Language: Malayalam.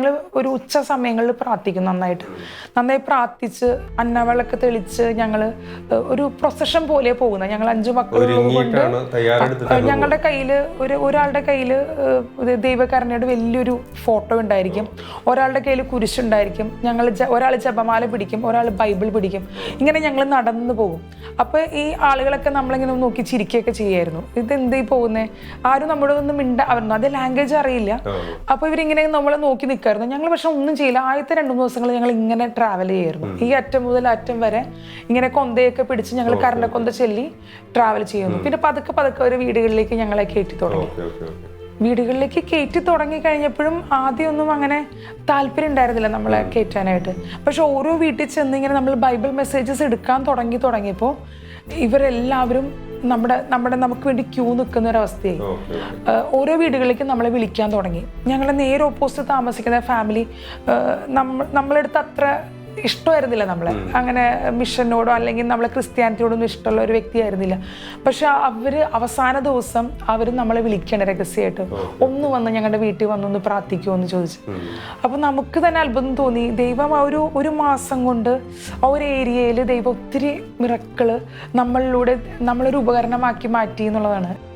ഞങ്ങൾ ഒരു ഉച്ച സമയങ്ങളിൽ പ്രാർത്ഥിക്കും നന്നായിട്ട്. നന്നായി പ്രാർത്ഥിച്ച് അന്നവിളക്ക് തെളിച്ച് ഞങ്ങൾ ഒരു പ്രൊസഷൻ പോലെ പോകുന്നത് ഞങ്ങൾ അഞ്ചു മക്കൾ കൊണ്ട് ഒരുങ്ങിയിട്ടാണ് തയ്യാറെടുത്തിട്ടാണ് ഞങ്ങളുടെ കയ്യിൽ ഒരു ഒരാളുടെ കയ്യിൽ ദൈവകരണയുടെ വലിയൊരു ഫോട്ടോ ഉണ്ടായിരിക്കും. ഒരാളുടെ കയ്യിൽ കുരിശുണ്ടായിരിക്കും ഞങ്ങൾ ഒരാൾ ജപമാല പിടിക്കും ഒരാൾ ബൈബിൾ പിടിക്കും. ഇങ്ങനെ ഞങ്ങൾ നടന്നു പോകും. അപ്പോൾ ഈ ആളുകളൊക്കെ നമ്മളിങ്ങനെ നോക്കി ചിരിക്കുകയൊക്കെ ചെയ്യായിരുന്നു. ഇത് എന്തേ പോകുന്നേ? ആരും നമ്മളൊന്നും മിണ്ട അവരുന്നു അത് ലാംഗ്വേജ് അറിയില്ല. അപ്പോൾ ഇവരിങ്ങനെ നമ്മളെ നോക്കി നിൽക്കായിരുന്നു ഞങ്ങൾ പക്ഷെ ഒന്നും ചെയ്യില്ല. ആദ്യത്തെ രണ്ട് മൂന്ന് ദിവസങ്ങൾ ഞങ്ങൾ ഇങ്ങനെ ട്രാവൽ ചെയ്യായിരുന്നു. ഈ അറ്റം മുതൽ അറ്റം വരെ ഇങ്ങനെ കൊന്തയൊക്കെ പിടിച്ച് ഞങ്ങൾ കരണക്കൊന്ത ചെല്ലി ട്രാവൽ ചെയ്യുന്നു. പിന്നെ പതുക്കെ പതുക്കെ ഒരു വീടുകളിലേക്ക് ഞങ്ങളെ കയറ്റി തുടങ്ങി. വീടുകളിലേക്ക് കയറ്റി തുടങ്ങി കഴിഞ്ഞപ്പോഴും ആദ്യമൊന്നും അങ്ങനെ താല്പര്യം ഉണ്ടായിരുന്നില്ല നമ്മളെ കയറ്റാനായിട്ട്. പക്ഷെ ഓരോ വീട്ടിൽ ചെന്ന് ഇങ്ങനെ നമ്മൾ ബൈബിൾ മെസ്സേജസ് എടുക്കാൻ തുടങ്ങി തുടങ്ങിയപ്പോൾ ഇവരെല്ലാവരും നമ്മുടെ നമ്മുടെ നമുക്ക് വേണ്ടി ക്യൂ നിൽക്കുന്ന ഒരവസ്ഥയായി അവസ്ഥയായി ഓരോ വീടുകളിലേക്കും നമ്മളെ വിളിക്കാൻ തുടങ്ങി. ഞങ്ങളുടെ നേരെ ഓപ്പോസിറ്റ് താമസിക്കുന്ന ഫാമിലി നമ്മൾ നമ്മളെടുത്ത് അത്ര ഇഷ്ടമായിരുന്നില്ല നമ്മളെ. അങ്ങനെ മിഷനോടോ അല്ലെങ്കിൽ നമ്മളെ ക്രിസ്ത്യാനിറ്റിയോടൊന്നും ഇഷ്ടമുള്ള ഒരു വ്യക്തിയായിരുന്നില്ല. പക്ഷെ അവർ അവസാന ദിവസം അവർ നമ്മളെ വിളിക്കണം രഹസ്യമായിട്ട്. ഒന്ന് വന്ന് ഞങ്ങളുടെ വീട്ടിൽ വന്നൊന്ന് പ്രാർത്ഥിക്കുമോ എന്ന് ചോദിച്ചു. അപ്പൊ നമുക്ക് തന്നെ അത്ഭുതം തോന്നി. ദൈവം ആ ഒരു ഒരു മാസം കൊണ്ട് ആ ഒരു ഏരിയയിൽ ദൈവം ഒത്തിരി മിറക്കൾ നമ്മളിലൂടെ നമ്മളൊരു ഉപകരണമാക്കി മാറ്റി എന്നുള്ളതാണ്.